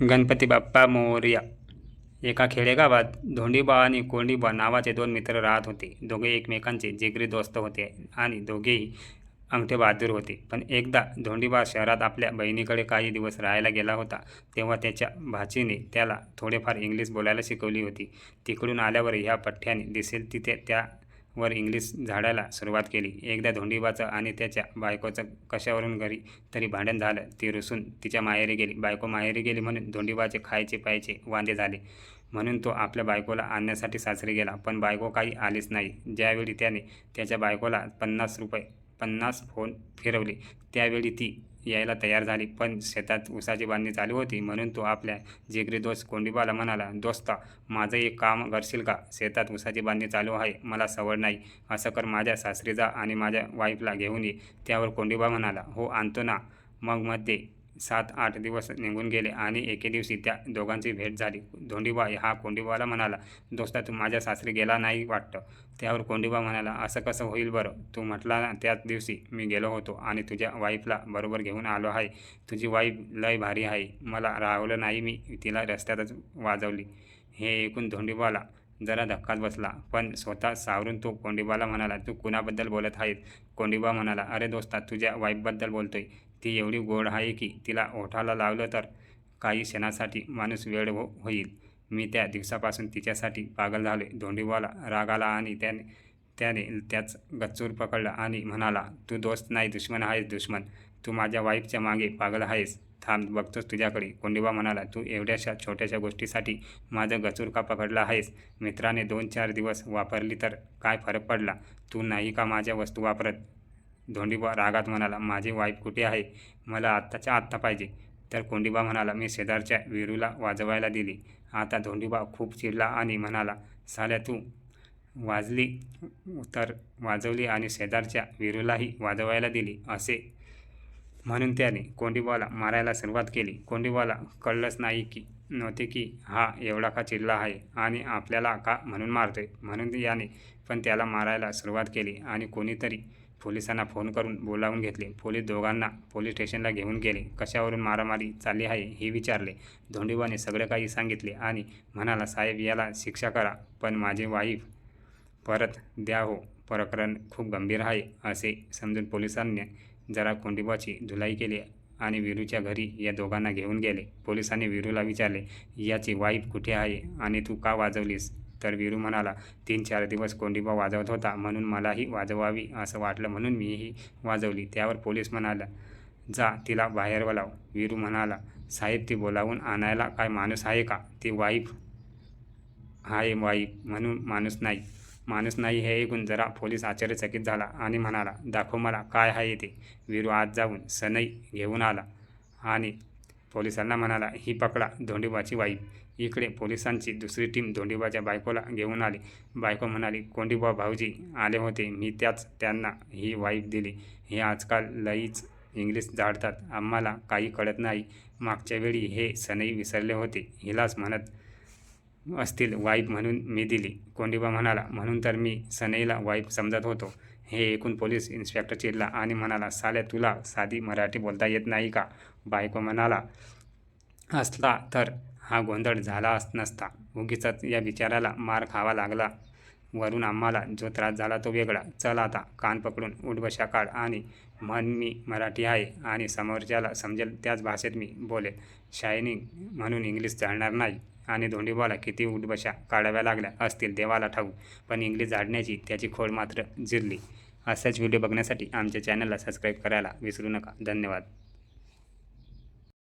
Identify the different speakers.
Speaker 1: गणपती बाप्पा मोरया. एका खेडेगावात धोंडीबा आणि कोंडीबा नावाचे दोन मित्र राहत होते. दोघे एकमेकांचे जिगरी दोस्त होते आणि दोघेही अंगठे बहादूर होते. पण एकदा धोंडीबा शहरात आपल्या बहिणीकडे काही दिवस राहायला गेला होता तेव्हा त्याच्या भाचीने त्याला थोडेफार इंग्लिश बोलायला शिकवली होती. तिकडून आल्यावर ह्या पठ्ठ्याने दिसेल तिथे त्या वर इंग्लिश झाडायला सुरुवात केली. एकदा धोंडीबाचं आणि त्याच्या बायकोचं कशावरून घरी तरी भांडण झालं ती रुसून तिच्या माहेरी गेली. बायको माहेरी गेली म्हणून धोंडीबाचे खायचे प्यायचे वांदे झाले. म्हणून तो आपल्या बायकोला आणण्यासाठी सासरी गेला पण बायको काही आलीच नाही. ज्यावेळी त्याने त्याच्या बायकोला पन्नास रुपये पन्नास फोन फिरवले त्यावेळी ती यायला तयार झाली. पण शेतात ऊसाची बांधणी चालू होती म्हणून तो आपल्या जिगरी दोस्त कोंडीबाला म्हणाला दोस्ता माझं एक काम करशील का? शेतात ऊसाची बांधणी चालू आहे मला सवड नाही. असं कर माझ्या सासरी जा आणि माझ्या वाईफला घेऊन ये. त्यावर कोंडीबा म्हणाला हो आणतो ना. मग मध्ये सात आठ दिवस निघून गेले आणि एके दिवशी त्या दोघांची भेट झाली. धोंडीबा हा कोंडीबाला म्हणाला दोस्ता तू माझ्या सासरी गेला नाही वाटतं. त्यावर कोंडीबा म्हणाला असं कसं होईल बरं? तू म्हटला ना त्याच दिवशी मी गेलो होतो आणि तुझ्या वाईफला बरोबर घेऊन आलो आहे. तुझी वाईफ लय भारी आहे. मला राहवलं नाही मी तिला रस्त्यातच वाजवली. हे ऐकून धोंडीबाला जरा धक्काच बसला पण स्वतः सावरून तो कोंडीबाला म्हणाला तू कुणाबद्दल बोलत आहेस? कोंडीबा म्हणाला अरे दोस्ता तुझ्या वाईफबद्दल बोलतोय. ती एवढी गोड आहे की तिला ओठाला लावलं तर काही क्षणासाठी माणूस वेळ हो होईल. मी त्या दिवसापासून तिच्यासाठी पागल झाले धोंडीवाला राग आला आणि त्याने त्याने त्याच गच्चूर पकडला आणि म्हणाला तू दोस्त नाही दुश्मन आहेस दुश्मन. तू माझ्या वाईफच्या मागे पागल आहेस. थांब बघतोस तुझ्याकडे. कोंडिबा म्हणाला तू एवढ्याशा छोट्याशा गोष्टीसाठी माझं गचूर का पकडला आहेस? मित्राने दोन चार दिवस वापरली तर काय फरक पडला? तू नाही का माझ्या वस्तू वापरत? धोंडीबा रागात म्हणाला माझी वाईफ कुठे आहे? मला आत्ताच्या आत्ता पाहिजे. तर कोंडीबा म्हणाला मी शेजारच्या विरूला वाजवायला दिली. आता धोंडीबा खूप चिडला आणि म्हणाला साल्या तू वाजली तर वाजवली आणि शेजारच्या विरूलाही वाजवायला दिली असे म्हणून त्याने कोंडीबाला मारायला सुरुवात केली. कोंडीबाला कळलंच नाही की नव्हते की हा एवढा का चिडला आहे आणि आपल्याला का म्हणून मारतोय. म्हणून याने पण त्याला मारायला सुरुवात केली आणि कोणीतरी पोलिसांना फोन करून बोलावून घेतले. पोलीस दोघांना पोलीस स्टेशनला घेऊन गेले. कशावरून मारामारी चालली आहे हे विचारले. धोंडीबाने सगळं काही सांगितले आणि म्हणाला साहेब याला शिक्षा करा पण माझे वाईफ परत द्या हो. प्रकरण खूप गंभीर आहे असे समजून पोलिसांनी जरा कोंडीबाची धुलाई केली आणि वीरूच्या घरी या दोघांना घेऊन गेले. पोलिसांनी वीरूला विचारले याची वाईफ कुठे आहे आणि तू का वाजवलीस? तर वीरू म्हणाला तीन चार दिवस कोंडीबा वाजवत होता म्हणून मलाही वाजवावी असं वाटलं म्हणून मीही वाजवली. त्यावर पोलीस म्हणाला जा तिला बाहेर बोलाव वीरू म्हणाला साहेब ती बोलावून आणायला काय माणूस आहे का? ती वाईफ आहे वाईफ म्हणून माणूस नाही. माणूस नाही हे ऐकून जरा पोलीस आश्चर्यचकित झाला आणि म्हणाला दाखव मला काय आहे ते. वीरू आत जाऊन सनई घेऊन आला आणि पोलिसांना म्हणाला ही पकडा धोंडीबाची वाईफ. इकडे पोलिसांची दुसरी टीम धोंडीबाच्या बायकोला घेऊन आली. बायको म्हणाली कोंडीबा भाऊजी आले होते. मी त्याच त्यांना ही वाईफ दिली. हे आजकाल लईच इंग्लिश जाडतात आम्हाला काही कळत नाही. मागच्या वेळी हे सनई विसरले होते. हिलाच म्हणत असतील वाईफ म्हणून मी दिली. कोंडीबा म्हणाला म्हणून तर मी सनईला वाईफ समजत होतो. हे ऐकून पोलीस इन्स्पेक्टर चिडला आणि म्हणाला साल्या तुला साधी मराठी बोलता येत नाही का? बायको म्हणाला असला तर हा गोंधळ झाला अस नसता. उगीच या बिचाराला मार खावा लागला. वरून आम्हाला जो त्रास झाला तो वेगळा. चल आता कान पकडून उठबशा काढ आणि म्हण मी मराठी आहे आणि समोरच्याला समजेल त्याच भाषेत मी बोले शायनिंग म्हणून इंग्लिश जाणणार नाही आणि धोंडीबाला किती उठबशा काढाव्या लागल्या असतील देवाला ठाऊ पण इंग्लिश झाडण्याची त्याची खोड मात्र जिरली. असाच व्हिडिओ बघण्यासाठी आमच्या चॅनलला सबस्क्राईब करायला विसरू नका. धन्यवाद.